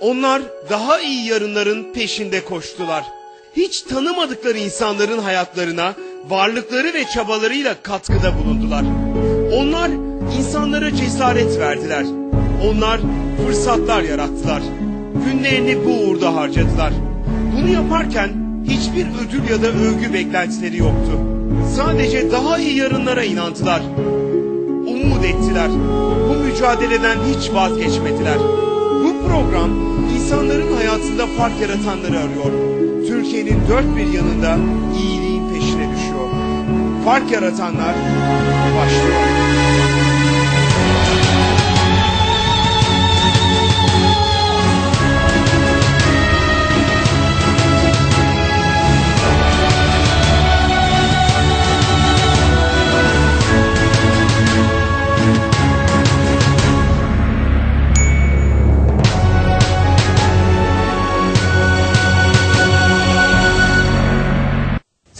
Onlar daha iyi yarınların peşinde koştular. Hiç tanımadıkları insanların hayatlarına varlıkları ve çabalarıyla katkıda bulundular. Onlar insanlara cesaret verdiler. Onlar fırsatlar yarattılar. Günlerini bu uğurda harcadılar. Bunu yaparken hiçbir ödül ya da övgü beklentileri yoktu. Sadece daha iyi yarınlara inandılar. Umut ettiler. Bu mücadeleden hiç vazgeçmediler. Bu program insanların hayatında fark yaratanları arıyor. Türkiye'nin dört bir yanında iyiliğin peşine düşüyor. Fark yaratanlar başlıyor.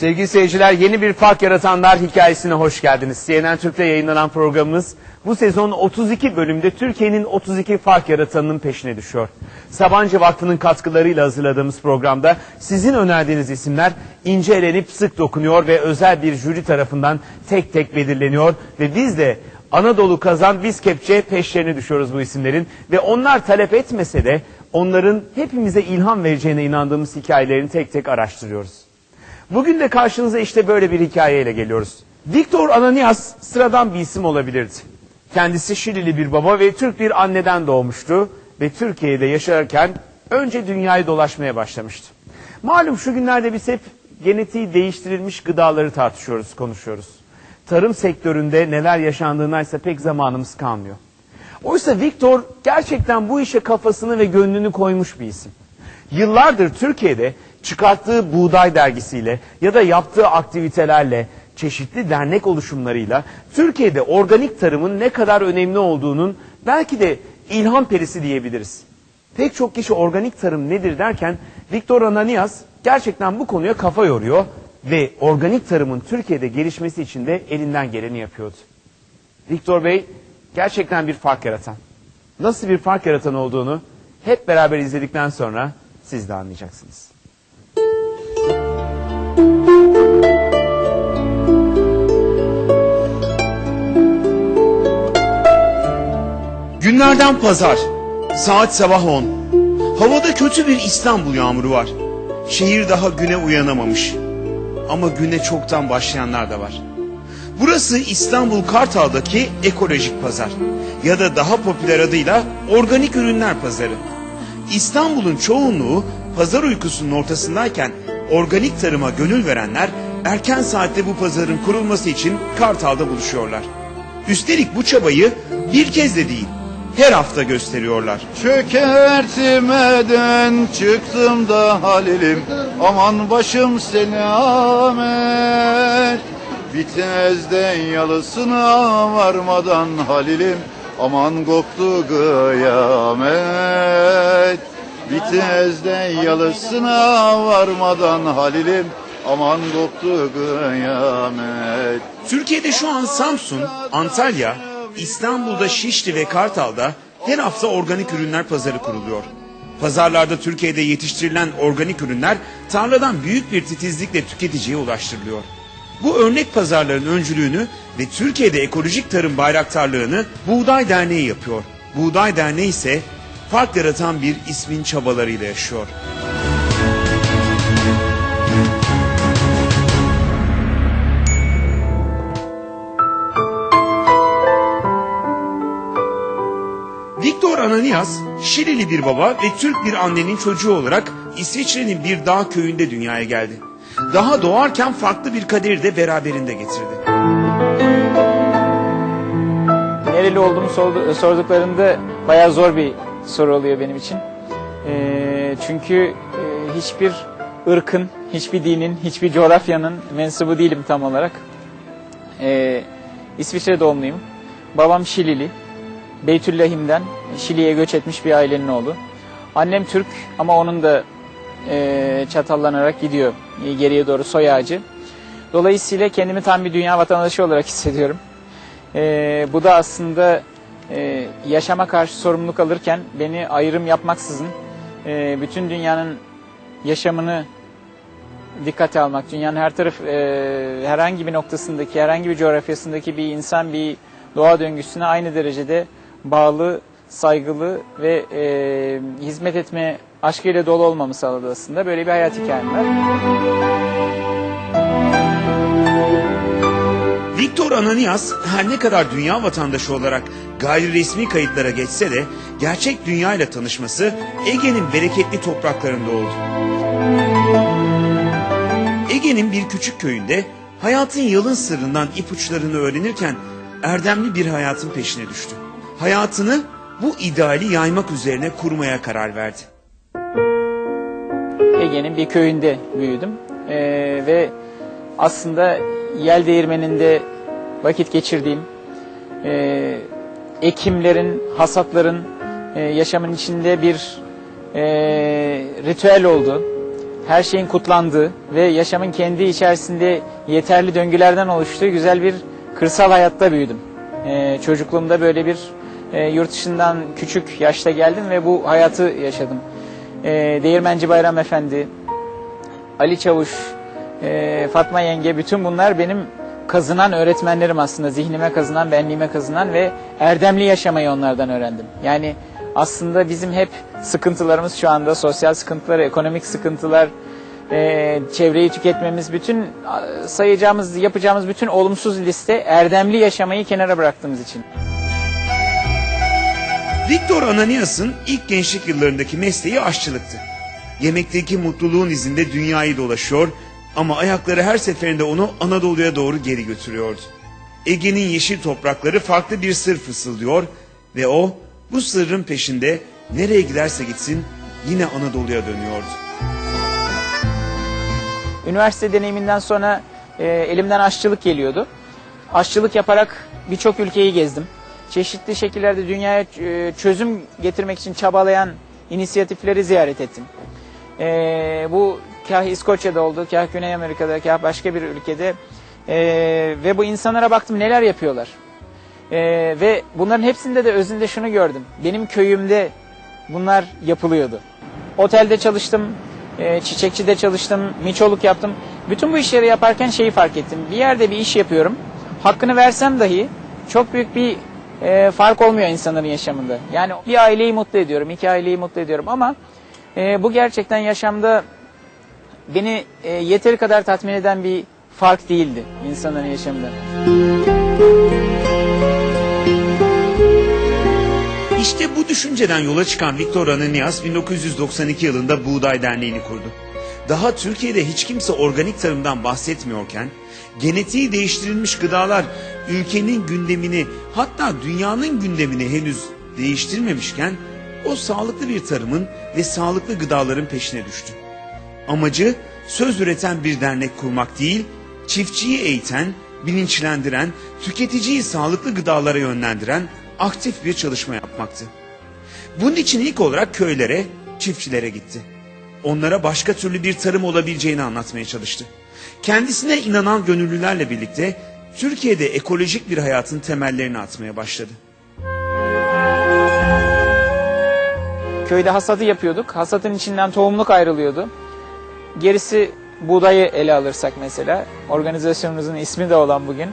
Sevgili seyirciler yeni bir fark yaratanlar hikayesine hoş geldiniz. CNN Türk'te yayınlanan programımız bu sezon 32 bölümde Türkiye'nin 32 fark yaratanının peşine düşüyor. Sabancı Vakfı'nın katkılarıyla hazırladığımız programda sizin önerdiğiniz isimler ince elenip sık dokunuyor ve özel bir jüri tarafından tek tek belirleniyor ve biz de Anadolu kazan biz kepçe peşlerine düşüyoruz bu isimlerin ve onlar talep etmese de onların hepimize ilham vereceğine inandığımız hikayelerini tek tek araştırıyoruz. Bugün de karşınıza işte böyle bir hikayeyle geliyoruz. Viktor Ananias sıradan bir isim olabilirdi. Kendisi Şilili bir baba ve Türk bir anneden doğmuştu ve Türkiye'de yaşarken önce dünyayı dolaşmaya başlamıştı. Malum şu günlerde biz hep genetiği değiştirilmiş gıdaları tartışıyoruz, konuşuyoruz. Tarım sektöründe neler yaşandığına ise pek zamanımız kalmıyor. Oysa Viktor gerçekten bu işe kafasını ve gönlünü koymuş bir isim. Yıllardır Türkiye'de çıkarttığı buğday dergisiyle ya da yaptığı aktivitelerle, çeşitli dernek oluşumlarıyla Türkiye'de organik tarımın ne kadar önemli olduğunun belki de ilham perisi diyebiliriz. Pek çok kişi organik tarım nedir derken Viktor Ananias gerçekten bu konuya kafa yoruyor ve organik tarımın Türkiye'de gelişmesi için de elinden geleni yapıyordu. Viktor Bey gerçekten bir fark yaratan. Nasıl bir fark yaratan olduğunu hep beraber izledikten sonra siz de anlayacaksınız. Günlerden pazar. Saat sabah 10. Havada kötü bir İstanbul yağmuru var. Şehir daha güne uyanamamış. Ama güne çoktan başlayanlar da var. Burası İstanbul Kartal'daki ekolojik pazar ya da daha popüler adıyla organik ürünler pazarı. İstanbul'un çoğunluğu pazar uykusunun ortasındayken organik tarıma gönül verenler erken saatte bu pazarın kurulması için Kartal'da buluşuyorlar. Üstelik bu çabayı bir kez de değil, her hafta gösteriyorlar. Çökertmeden çıktım da Halil'im. Aman başım selamet Bitmezden yalısına varmadan Halil'im. Aman koptu kıyamet. Bitmezden yalısına varmadan Halil'im. Aman koptu kıyamet. Türkiye'de şu an Samsun, Antalya, İstanbul'da Şişli ve Kartal'da her hafta organik ürünler pazarı kuruluyor. Pazarlarda Türkiye'de yetiştirilen organik ürünler tarladan büyük bir titizlikle tüketiciye ulaştırılıyor. Bu örnek pazarların öncülüğünü ve Türkiye'de ekolojik tarım bayraktarlığını Buğday Derneği yapıyor. Buğday Derneği ise fark yaratan bir ismin çabalarıyla yaşıyor. Ananias, Şilili bir baba ve Türk bir annenin çocuğu olarak İsviçre'nin bir dağ köyünde dünyaya geldi. Daha doğarken farklı bir kaderi de beraberinde getirdi. Nereli olduğumu sordu- sorduklarında bayağı zor bir soru oluyor benim için. Ee, çünkü e, hiçbir ırkın, hiçbir dinin, hiçbir coğrafyanın mensubu değilim tam olarak. Ee, İsviçre doğumluyum. Babam Şilili. Beytüllahim'den Şili'ye göç etmiş bir ailenin oğlu. Annem Türk ama onun da e, çatallanarak gidiyor e, geriye doğru soy ağacı. Dolayısıyla kendimi tam bir dünya vatandaşı olarak hissediyorum. Ee, bu da aslında e, yaşama karşı sorumluluk alırken beni ayrım yapmaksızın e, bütün dünyanın yaşamını dikkate almak, dünyanın her taraf e, herhangi bir noktasındaki, herhangi bir coğrafyasındaki bir insan bir doğa döngüsüne aynı derecede bağlı, saygılı ve e, hizmet etme aşkıyla dolu olmamı sağladı aslında. Böyle bir hayat hikayem var. Viktor Ananias her ne kadar dünya vatandaşı olarak gayri resmi kayıtlara geçse de gerçek dünya ile tanışması Ege'nin bereketli topraklarında oldu. Ege'nin bir küçük köyünde hayatın yalın sırrından ipuçlarını öğrenirken erdemli bir hayatın peşine düştü. Hayatını bu ideali yaymak üzerine kurmaya karar verdi. Ege'nin bir köyünde büyüdüm. Ee, ve aslında yel değirmeninde vakit geçirdiğim, e, ekimlerin, hasatların e, yaşamın içinde bir e, ritüel oldu. Her şeyin kutlandığı ve yaşamın kendi içerisinde yeterli döngülerden oluştuğu güzel bir kırsal hayatta büyüdüm. E, çocukluğumda böyle bir e, yurt dışından küçük yaşta geldim ve bu hayatı yaşadım. E, Değirmenci Bayram Efendi, Ali Çavuş, e, Fatma Yenge bütün bunlar benim kazınan öğretmenlerim aslında. Zihnime kazınan, benliğime kazınan ve erdemli yaşamayı onlardan öğrendim. Yani aslında bizim hep sıkıntılarımız şu anda sosyal sıkıntılar, ekonomik sıkıntılar, e, çevreyi tüketmemiz, bütün sayacağımız, yapacağımız bütün olumsuz liste erdemli yaşamayı kenara bıraktığımız için. Viktor Ananias'ın ilk gençlik yıllarındaki mesleği aşçılıktı. Yemekteki mutluluğun izinde dünyayı dolaşıyor ama ayakları her seferinde onu Anadolu'ya doğru geri götürüyordu. Ege'nin yeşil toprakları farklı bir sır fısıldıyor ve o bu sırrın peşinde nereye giderse gitsin yine Anadolu'ya dönüyordu. Üniversite deneyiminden sonra e, elimden aşçılık geliyordu. Aşçılık yaparak birçok ülkeyi gezdim. Çeşitli şekillerde dünyaya e, çözüm getirmek için çabalayan inisiyatifleri ziyaret ettim. E, bu kah İskoçya'da oldu, kah Güney Amerika'da, kah başka bir ülkede. E, ve bu insanlara baktım neler yapıyorlar. E, ve bunların hepsinde de özünde şunu gördüm. Benim köyümde bunlar yapılıyordu. Otelde çalıştım, e, çiçekçide çalıştım, miçoluk yaptım. Bütün bu işleri yaparken şeyi fark ettim. Bir yerde bir iş yapıyorum. Hakkını versem dahi çok büyük bir e, fark olmuyor insanların yaşamında. Yani bir aileyi mutlu ediyorum, iki aileyi mutlu ediyorum ama e, bu gerçekten yaşamda beni e, yeteri kadar tatmin eden bir fark değildi insanların yaşamında. İşte bu düşünceden yola çıkan Viktor Ananias 1992 yılında Buğday Derneği'ni kurdu. Daha Türkiye'de hiç kimse organik tarımdan bahsetmiyorken, genetiği değiştirilmiş gıdalar ülkenin gündemini hatta dünyanın gündemini henüz değiştirmemişken, o sağlıklı bir tarımın ve sağlıklı gıdaların peşine düştü. Amacı söz üreten bir dernek kurmak değil, çiftçiyi eğiten, bilinçlendiren, tüketiciyi sağlıklı gıdalara yönlendiren aktif bir çalışma yapmaktı. Bunun için ilk olarak köylere, çiftçilere gitti. Onlara başka türlü bir tarım olabileceğini anlatmaya çalıştı. Kendisine inanan gönüllülerle birlikte Türkiye'de ekolojik bir hayatın temellerini atmaya başladı. Köyde hasadı yapıyorduk. Hasatın içinden tohumluk ayrılıyordu. Gerisi buğdayı ele alırsak mesela. Organizasyonumuzun ismi de olan bugün.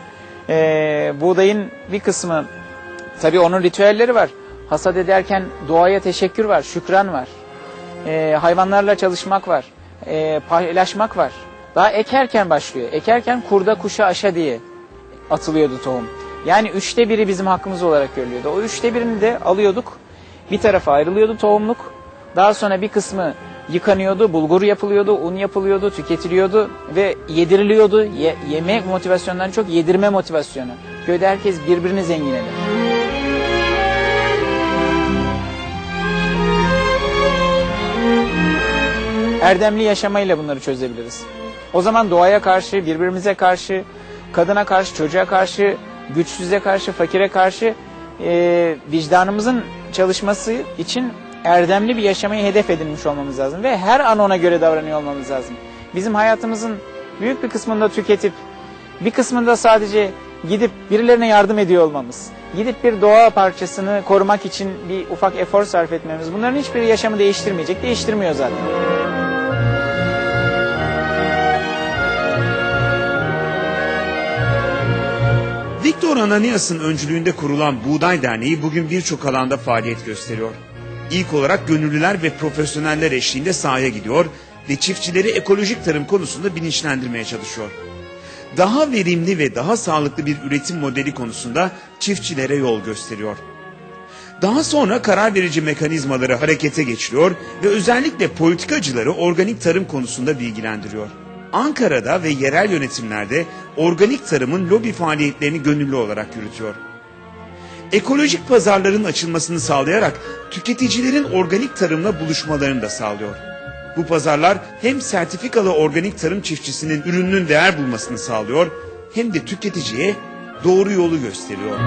Ee, buğdayın bir kısmı tabii onun ritüelleri var. Hasat ederken doğaya teşekkür var, şükran var. Ee, hayvanlarla çalışmak var. Ee, paylaşmak var. Daha ekerken başlıyor. Ekerken kurda kuşa aşa diye atılıyordu tohum. Yani üçte biri bizim hakkımız olarak görülüyordu. O üçte birini de alıyorduk. Bir tarafa ayrılıyordu tohumluk. Daha sonra bir kısmı yıkanıyordu, bulgur yapılıyordu, un yapılıyordu, tüketiliyordu ve yediriliyordu. Ye- yeme motivasyondan çok yedirme motivasyonu. Köyde herkes birbirini zenginledi. Erdemli yaşamayla bunları çözebiliriz. O zaman doğaya karşı, birbirimize karşı, kadına karşı, çocuğa karşı, güçsüze karşı, fakire karşı e, vicdanımızın çalışması için erdemli bir yaşamayı hedef edinmiş olmamız lazım. Ve her an ona göre davranıyor olmamız lazım. Bizim hayatımızın büyük bir kısmında tüketip, bir kısmında sadece gidip birilerine yardım ediyor olmamız, gidip bir doğa parçasını korumak için bir ufak efor sarf etmemiz bunların hiçbiri yaşamı değiştirmeyecek, değiştirmiyor zaten. Viktor Ananias'ın öncülüğünde kurulan Buğday Derneği bugün birçok alanda faaliyet gösteriyor. İlk olarak gönüllüler ve profesyoneller eşliğinde sahaya gidiyor ve çiftçileri ekolojik tarım konusunda bilinçlendirmeye çalışıyor. Daha verimli ve daha sağlıklı bir üretim modeli konusunda çiftçilere yol gösteriyor. Daha sonra karar verici mekanizmaları harekete geçiriyor ve özellikle politikacıları organik tarım konusunda bilgilendiriyor. Ankara'da ve yerel yönetimlerde organik tarımın lobi faaliyetlerini gönüllü olarak yürütüyor. Ekolojik pazarların açılmasını sağlayarak tüketicilerin organik tarımla buluşmalarını da sağlıyor. Bu pazarlar hem sertifikalı organik tarım çiftçisinin ürününün değer bulmasını sağlıyor hem de tüketiciye doğru yolu gösteriyor.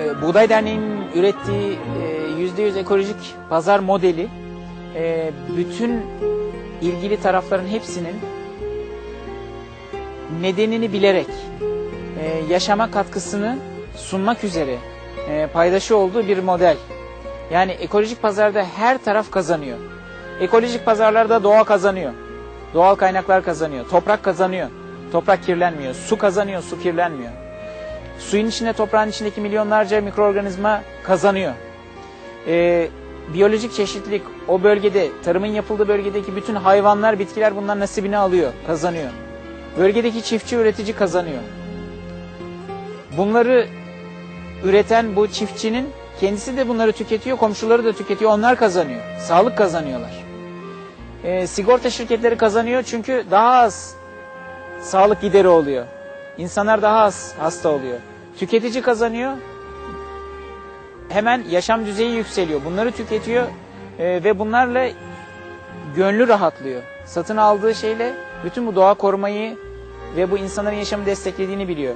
E, Buğday Derneği'nin ürettiği e, %100 ekolojik pazar modeli e, bütün ilgili tarafların hepsinin nedenini bilerek e, yaşama katkısını sunmak üzere e, paydaşı olduğu bir model. Yani ekolojik pazarda her taraf kazanıyor. Ekolojik pazarlarda doğa kazanıyor. Doğal kaynaklar kazanıyor. Toprak kazanıyor. Toprak kirlenmiyor. Su kazanıyor. Su kirlenmiyor. Suyun içinde toprağın içindeki milyonlarca mikroorganizma kazanıyor. Ee, biyolojik çeşitlilik o bölgede, tarımın yapıldığı bölgedeki bütün hayvanlar, bitkiler bundan nasibini alıyor, kazanıyor. Bölgedeki çiftçi üretici kazanıyor. Bunları üreten bu çiftçinin kendisi de bunları tüketiyor, komşuları da tüketiyor, onlar kazanıyor. Sağlık kazanıyorlar. Ee, sigorta şirketleri kazanıyor çünkü daha az sağlık gideri oluyor. İnsanlar daha az hasta oluyor. Tüketici kazanıyor. Hemen yaşam düzeyi yükseliyor. Bunları tüketiyor e, ve bunlarla gönlü rahatlıyor. Satın aldığı şeyle bütün bu doğa korumayı ve bu insanların yaşamı desteklediğini biliyor.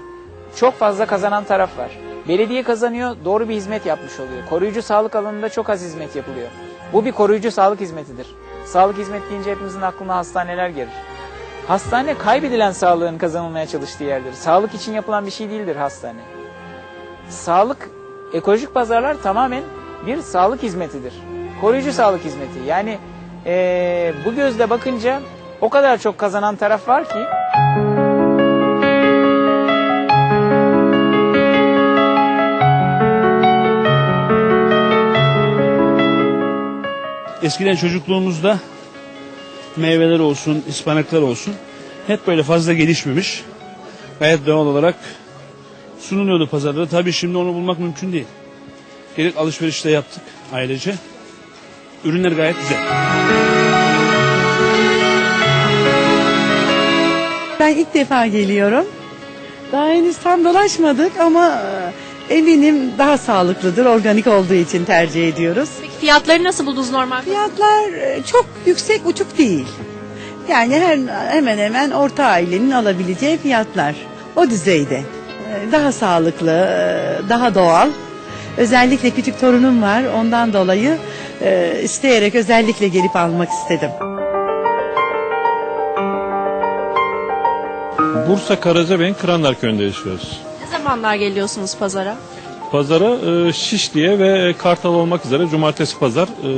Çok fazla kazanan taraf var. Belediye kazanıyor, doğru bir hizmet yapmış oluyor. Koruyucu sağlık alanında çok az hizmet yapılıyor. Bu bir koruyucu sağlık hizmetidir. Sağlık hizmet deyince hepimizin aklına hastaneler gelir. Hastane kaybedilen sağlığın kazanılmaya çalıştığı yerdir. Sağlık için yapılan bir şey değildir hastane. Sağlık, ekolojik pazarlar tamamen bir sağlık hizmetidir. Koruyucu sağlık hizmeti. Yani eee, bu gözle bakınca o kadar çok kazanan taraf var ki Eskiden çocukluğumuzda meyveler olsun, ıspanaklar olsun hep böyle fazla gelişmemiş. Gayet doğal olarak sunuluyordu pazarda. Tabii şimdi onu bulmak mümkün değil. Gerek alışverişte yaptık ailece. Ürünler gayet güzel. Ben ilk defa geliyorum. Daha henüz tam dolaşmadık ama e, eminim daha sağlıklıdır. Organik olduğu için tercih ediyoruz. Peki fiyatları nasıl buldunuz normalde? Fiyatlar e, çok yüksek uçuk değil. Yani her hemen hemen orta ailenin alabileceği fiyatlar. O düzeyde. E, Daha sağlıklı, e, daha doğal. Özellikle küçük torunum var. Ondan dolayı e, isteyerek özellikle gelip almak istedim. Bursa Karacabey'in Kıranlar Köyü'nde yaşıyoruz. Zamanlar geliyorsunuz pazara? Pazara e, Şişli'ye ve Kartal olmak üzere cumartesi pazar e,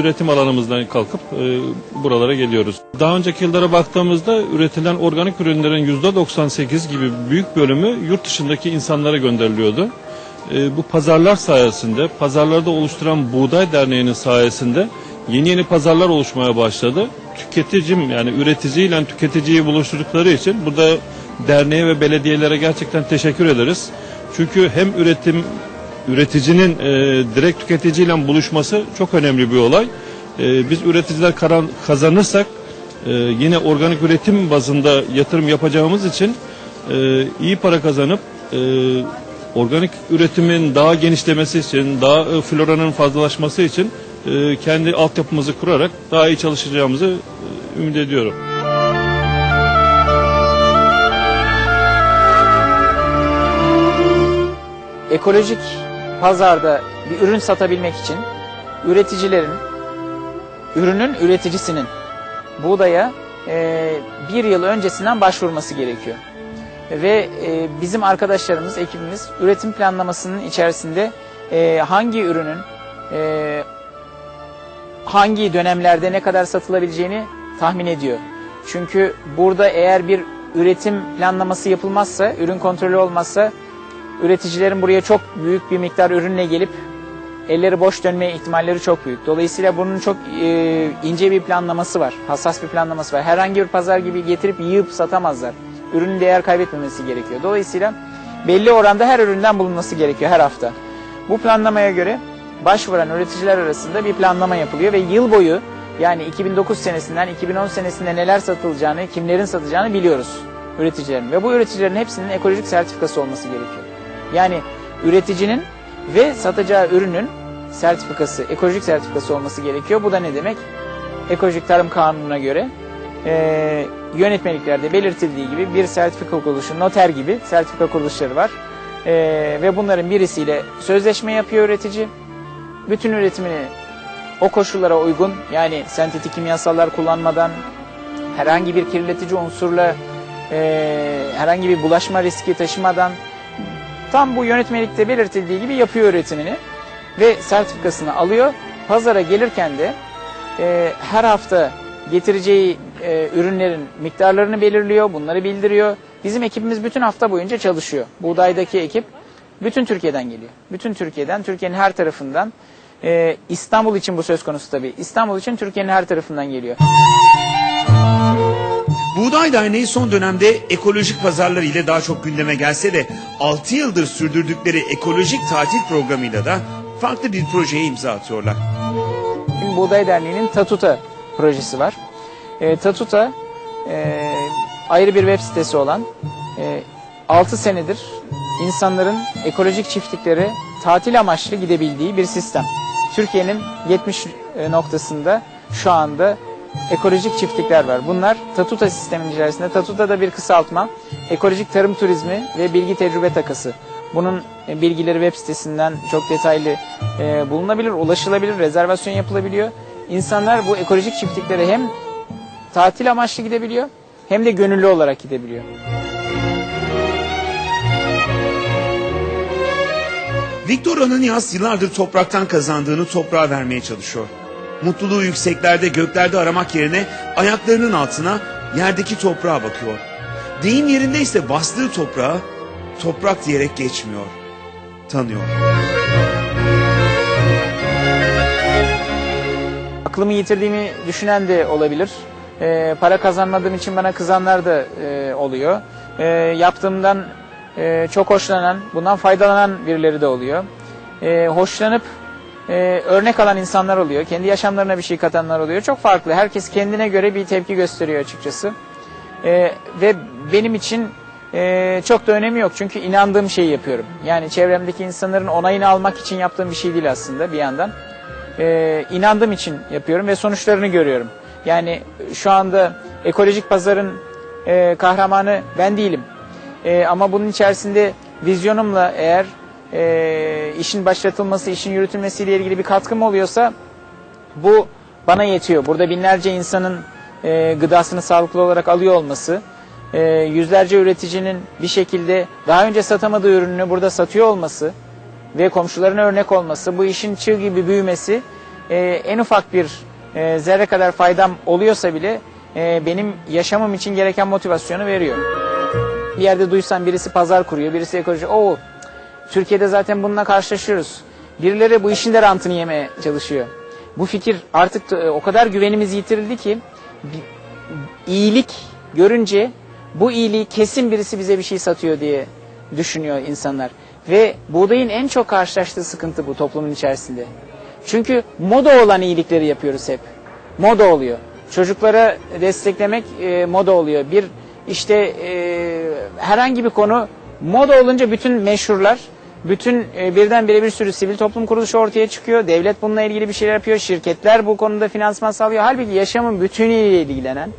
üretim alanımızdan kalkıp e, buralara geliyoruz. Daha önceki yıllara baktığımızda üretilen organik ürünlerin %98 gibi büyük bölümü yurt dışındaki insanlara gönderiliyordu. E, bu pazarlar sayesinde, pazarlarda oluşturan Buğday Derneği'nin sayesinde yeni yeni pazarlar oluşmaya başladı. Tüketicim yani üreticiyle tüketiciyi buluşturdukları için burada derneğe ve belediyelere gerçekten teşekkür ederiz. Çünkü hem üretim üreticinin e, direkt tüketiciyle buluşması çok önemli bir olay. E, biz üreticiler karan, kazanırsak e, yine organik üretim bazında yatırım yapacağımız için e, iyi para kazanıp e, organik üretimin daha genişlemesi için, daha e, floranın fazlalaşması için e, kendi altyapımızı kurarak daha iyi çalışacağımızı e, ümit ediyorum. Ekolojik pazarda bir ürün satabilmek için üreticilerin, ürünün üreticisinin buğdaya e, bir yıl öncesinden başvurması gerekiyor. Ve e, bizim arkadaşlarımız, ekibimiz üretim planlamasının içerisinde e, hangi ürünün e, hangi dönemlerde ne kadar satılabileceğini tahmin ediyor. Çünkü burada eğer bir üretim planlaması yapılmazsa, ürün kontrolü olmazsa üreticilerin buraya çok büyük bir miktar ürünle gelip elleri boş dönme ihtimalleri çok büyük. Dolayısıyla bunun çok e, ince bir planlaması var. Hassas bir planlaması var. Herhangi bir pazar gibi getirip yığıp satamazlar. Ürünün değer kaybetmemesi gerekiyor. Dolayısıyla belli oranda her üründen bulunması gerekiyor her hafta. Bu planlamaya göre başvuran üreticiler arasında bir planlama yapılıyor ve yıl boyu yani 2009 senesinden 2010 senesinde neler satılacağını, kimlerin satacağını biliyoruz üreticilerin. Ve bu üreticilerin hepsinin ekolojik sertifikası olması gerekiyor. Yani üreticinin ve satacağı ürünün sertifikası, ekolojik sertifikası olması gerekiyor. Bu da ne demek? Ekolojik Tarım Kanunu'na göre e, yönetmeliklerde belirtildiği gibi bir sertifika kuruluşu, noter gibi sertifika kuruluşları var. E, ve bunların birisiyle sözleşme yapıyor üretici. Bütün üretimini o koşullara uygun yani sentetik kimyasallar kullanmadan herhangi bir kirletici unsurla e, herhangi bir bulaşma riski taşımadan tam bu yönetmelikte belirtildiği gibi yapıyor üretimini ve sertifikasını alıyor. Pazara gelirken de e, her hafta getireceği e, ürünlerin miktarlarını belirliyor, bunları bildiriyor. Bizim ekibimiz bütün hafta boyunca çalışıyor. Buğdaydaki ekip bütün Türkiye'den geliyor. Bütün Türkiye'den, Türkiye'nin her tarafından. E, İstanbul için bu söz konusu tabii. İstanbul için Türkiye'nin her tarafından geliyor. Buğday Derneği son dönemde ekolojik pazarlar ile daha çok gündeme gelse de 6 yıldır sürdürdükleri ekolojik tatil programıyla da farklı bir projeye imza atıyorlar. Buğday Derneği'nin Tatuta projesi var. E, Tatuta e, ayrı bir web sitesi olan e, 6 senedir insanların ekolojik çiftliklere tatil amaçlı gidebildiği bir sistem. Türkiye'nin 70 noktasında şu anda ekolojik çiftlikler var. Bunlar Tatuta sistemin içerisinde. Tatuta da bir kısaltma. Ekolojik tarım turizmi ve bilgi tecrübe takası. Bunun e, bilgileri web sitesinden çok detaylı e, bulunabilir, ulaşılabilir, rezervasyon yapılabiliyor. İnsanlar bu ekolojik çiftliklere hem tatil amaçlı gidebiliyor hem de gönüllü olarak gidebiliyor. Viktor Ananias yıllardır topraktan kazandığını toprağa vermeye çalışıyor. Mutluluğu yükseklerde göklerde aramak yerine ayaklarının altına yerdeki toprağa bakıyor. Deyim yerinde ise bastığı toprağı toprak diyerek geçmiyor. Tanıyor. Aklımı yitirdiğimi düşünen de olabilir. Ee, para kazanmadığım için bana kızanlar da e, oluyor. Ee, yaptığımdan e, çok hoşlanan, bundan faydalanan birileri de oluyor. Ee, hoşlanıp e, örnek alan insanlar oluyor. Kendi yaşamlarına bir şey katanlar oluyor. Çok farklı. Herkes kendine göre bir tepki gösteriyor açıkçası. Ee, ve benim için e, çok da önemi yok. Çünkü inandığım şeyi yapıyorum. Yani çevremdeki insanların onayını almak için yaptığım bir şey değil aslında bir yandan. Ee, inandığım için yapıyorum ve sonuçlarını görüyorum. Yani şu anda ekolojik pazarın e, kahramanı ben değilim. E, ama bunun içerisinde vizyonumla eğer e, işin başlatılması, işin yürütülmesiyle ilgili bir katkım oluyorsa bu bana yetiyor. Burada binlerce insanın e, gıdasını sağlıklı olarak alıyor olması, e, yüzlerce üreticinin bir şekilde daha önce satamadığı ürününü burada satıyor olması ve komşularına örnek olması, bu işin çığ gibi büyümesi e, en ufak bir e, zerre kadar faydam oluyorsa bile e, benim yaşamım için gereken motivasyonu veriyor. Bir yerde duysan birisi pazar kuruyor, birisi ekoloji, o Türkiye'de zaten bununla karşılaşıyoruz. Birileri bu işin de rantını yemeye çalışıyor. Bu fikir artık e, o kadar güvenimiz yitirildi ki iyilik görünce bu iyiliği kesin birisi bize bir şey satıyor diye düşünüyor insanlar. Ve buğdayın en çok karşılaştığı sıkıntı bu toplumun içerisinde. Çünkü moda olan iyilikleri yapıyoruz hep. Moda oluyor. Çocuklara desteklemek e, moda oluyor. Bir işte e, herhangi bir konu moda olunca bütün meşhurlar, bütün e, birdenbire bir sürü sivil toplum kuruluşu ortaya çıkıyor. Devlet bununla ilgili bir şeyler yapıyor. Şirketler bu konuda finansman sağlıyor. Halbuki yaşamın bütünüyle ilgilenen,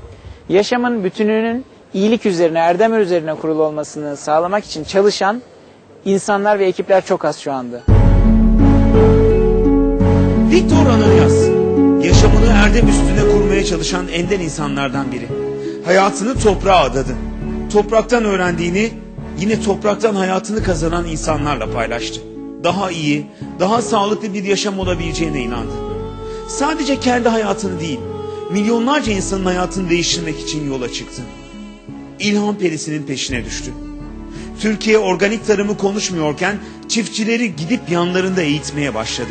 yaşamın bütününün iyilik üzerine, erdem üzerine kurulu olmasını sağlamak için çalışan insanlar ve ekipler çok az şu anda. Viktor Ananias yaşamını erdem üstüne kurmaya çalışan ender insanlardan biri. Hayatını toprağa adadı. Topraktan öğrendiğini yine topraktan hayatını kazanan insanlarla paylaştı. Daha iyi, daha sağlıklı bir yaşam olabileceğine inandı. Sadece kendi hayatını değil, milyonlarca insanın hayatını değiştirmek için yola çıktı. İlham perisinin peşine düştü. Türkiye organik tarımı konuşmuyorken çiftçileri gidip yanlarında eğitmeye başladı.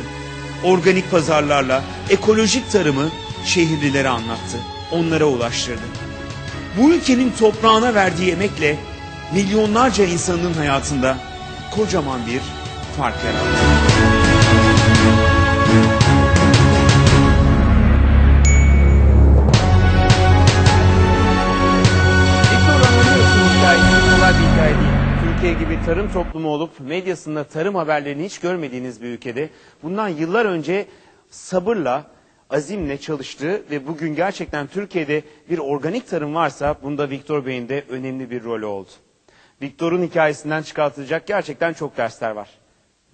Organik pazarlarla ekolojik tarımı şehirlilere anlattı, onlara ulaştırdı. Bu ülkenin toprağına verdiği emekle milyonlarca insanın hayatında kocaman bir fark yarattı. Türkiye gibi tarım toplumu olup medyasında tarım haberlerini hiç görmediğiniz bir ülkede bundan yıllar önce sabırla, azimle çalıştığı ve bugün gerçekten Türkiye'de bir organik tarım varsa bunda Viktor Bey'in de önemli bir rolü oldu. Viktor'un hikayesinden çıkartılacak gerçekten çok dersler var.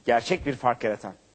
Gerçek bir fark yaratan.